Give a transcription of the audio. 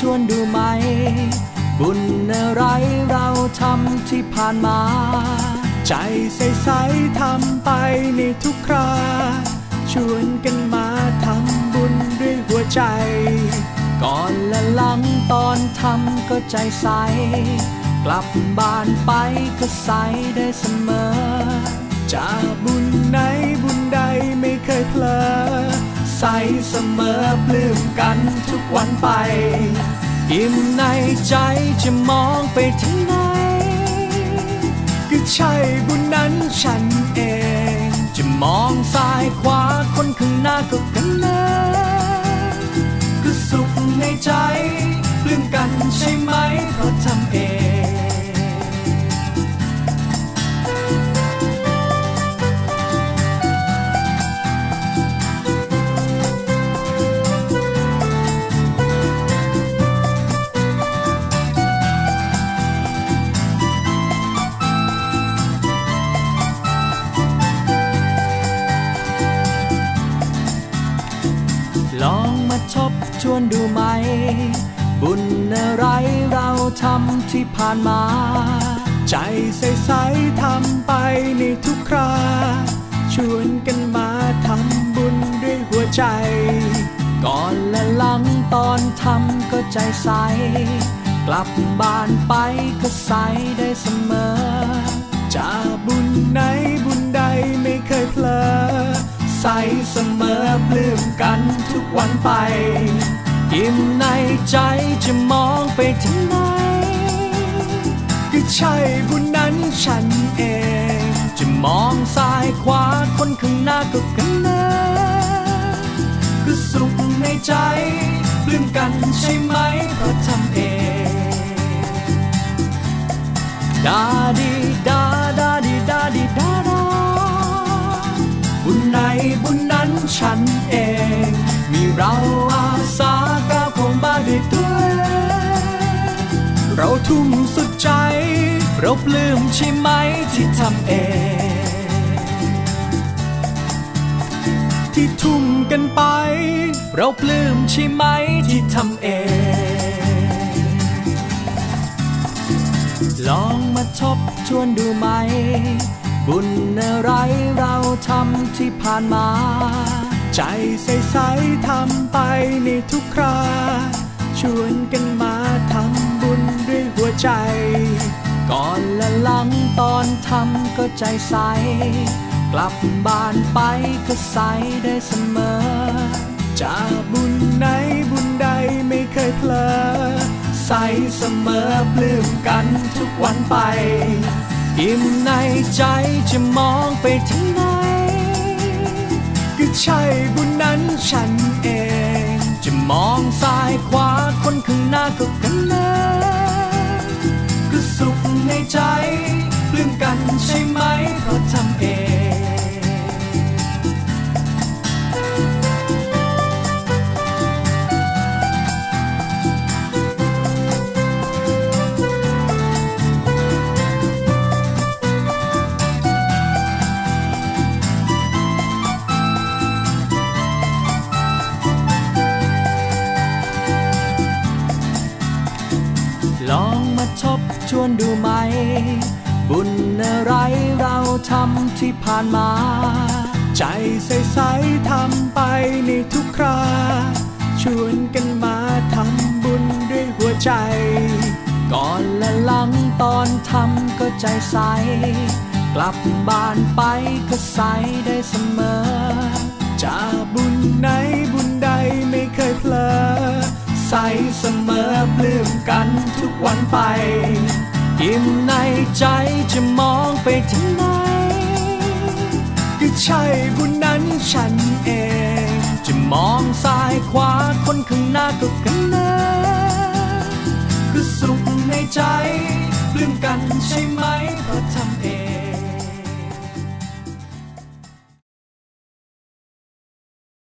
ทวนดูไหม บุญอะไรเราทำที่ผ่านมา ใจใสๆทำไปในทุกครา ชวนกันมาทำบุญด้วยหัวใจ ก่อนและหลังตอนทำก็ใจใส กลับบ้านไปก็ใสได้เสมอ จะบุญไหนบุญ ใสเสมอปลื้มกันทุกวันไป อิ่มในใจจะมองไปที่ไหน ก็ใช่บุญนั้นฉันเอง จะมองซ้ายขวาคนข้างหน้าก็กันนะก็สุขในใจปลื้มกันใช่ไหมเพราะทำเอง ลองมาทบทวนดูไหม บุญอะไรเราทำที่ผ่านมา ใจใสๆทำไปในทุกครา ชวนกันมาทำบุญด้วยหัวใจ ก่อนและหลังตอนทำก็ใจใส กลับบ้านไปก็ใสได้เสมอ จะบุญไหนบุญใดไม่เคยเพลอใสเสมอันทุกวันไป อิ่มในใจจะมองไปถึงไหนก็ใช่บุญนั้นฉันเอง จะมองซ้ายขวาคนข้างหน้าก็กันนะก็สุขในใจลืมกันใช่ไหม บุญนบุญนั้นฉันเอง มีเราอาสาก้าวเข้ามาด้วยตัวเองเราทุ่มสุดใจ เราปลื้มใช่ไหมที่ทำเอง ที่ทุ่มกันไป เราปลื้มใช่ไหมที่ทำเอง ลองมาทบทวนดูไหม บุญอะไร เราทำที่ผ่านมา ใจใสๆทำไปในทุกคราชวนกันมาทำบุญด้วยหัวใจ ก่อนและหลังตอนทำก็ใจใส กลับบ้านไปก็ใสได้เสมอ จะบุญไหนบุญใดไม่เคยเพลอใสเสมอปลื้มกันทุกวันไป อิ่มในใจจะมองไปถึง ใช่บุญนั้นฉันเอง จะมองซ้ายขวาคนข้างหน้าก็ ทำที่ผ่านมา ใจใสๆทำไปในทุกครา ชวนกันมาทำบุญด้วยหัวใจ ก่อนและหลังตอนทำก็ใจใส กลับบ้านไปก็ใสได้เสมอ จะบุญไหนบุญใดไม่เคยเพลอ ใสเสมอปลื้มกันทุกวันไป อิ่มในใจจะมองไปถึงไหนก็ใช่ผู้นั้นฉันเอง จะมองซ้ายขวาคนข้างหน้าก็กันนะก็สุขในใจลืมกันใช่ไหมเพราะทำ